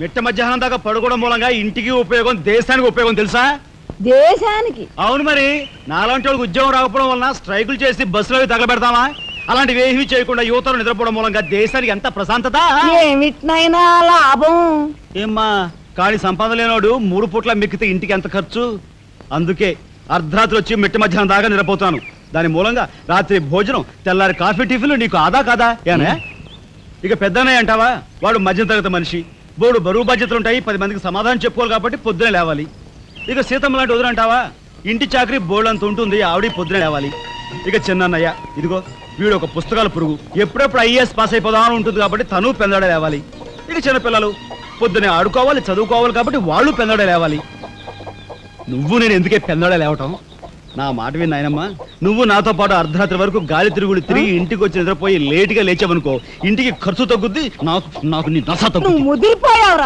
మిట్ట మధ్యాహ్నం దాకా పడుకోవడం మూలంగా ఇంటికి ఉపయోగం దేశానికి ఉపయోగం తెలుసా? దేశానికి? అవును మరి. నాలాంటి వాళ్ళకి ఉద్యోగం రాకపోవడం వలన స్ట్రైకులు చేసి బస్సులో అవి తగలబెడతామా అలాంటివి ఏమీ చేయకుండా యువతలు నిద్రపోవడం మూలంగా దేశానికి ఎంత ప్రశాంతత? ఏమిటినైనా లాభం. ఏమ్మా కాని సంపాదన లేనోడు మూడు పూట్ల మిక్కితే ఇంటికి ఎంత ఖర్చు? అందుకే అర్ధరాత్రి వచ్చి మిట్ట మధ్యాహ్నం దాకా నిద్రపోతాను దాని మూలంగా రాత్రి భోజనం తెల్లారి కాఫీ టిఫిన్లు నీకు ఆదా కాదా? ఏనే? ఇక పెద్దనే అంటావా? వాడు మధ్య తరగతి మనిషి. బోడు బరువు బాధ్యతలు ఉంటాయి పది మందికి సమాధానం చెప్పుకోవాలి కాబట్టి పొద్దునే లేవాలి. ఇక సీతమ్మ లాంటి వదులంటావా? ఇంటి చాకరీ బోర్డు అంత ఉంటుంది ఆవిడ పొద్దునే లేవాలి. ఇక చిన్నన్నయ్య ఇదిగో వీడు ఒక పుస్తకాల పురుగు. ఎప్పుడెప్పుడు ఐఏఎస్ పాస్ అయిపోదామని ఉంటుంది కాబట్టి తను పెందడ లేవాలి. ఇక చిన్నపిల్లలు పొద్దునే ఆడుకోవాలి చదువుకోవాలి కాబట్టి వాళ్ళు పెందడ లేవాలి. నువ్వు నేను ఎందుకే పెందడ లేవటం? నా మాట విన్నాయనమ్మా. నువ్వు నాతో పాటు అర్ధరాత్రి వరకు గాలి తిరుగుడు తిరిగి ఇంటికి వచ్చి నిద్రపోయి లేటుగా లేచావనుకో ఇంటికి ఖర్చు తగ్గుద్ది నాకు నాకు నీ నస తగ్గుద్ది. నువ్వు ముదిరిపోయావురా.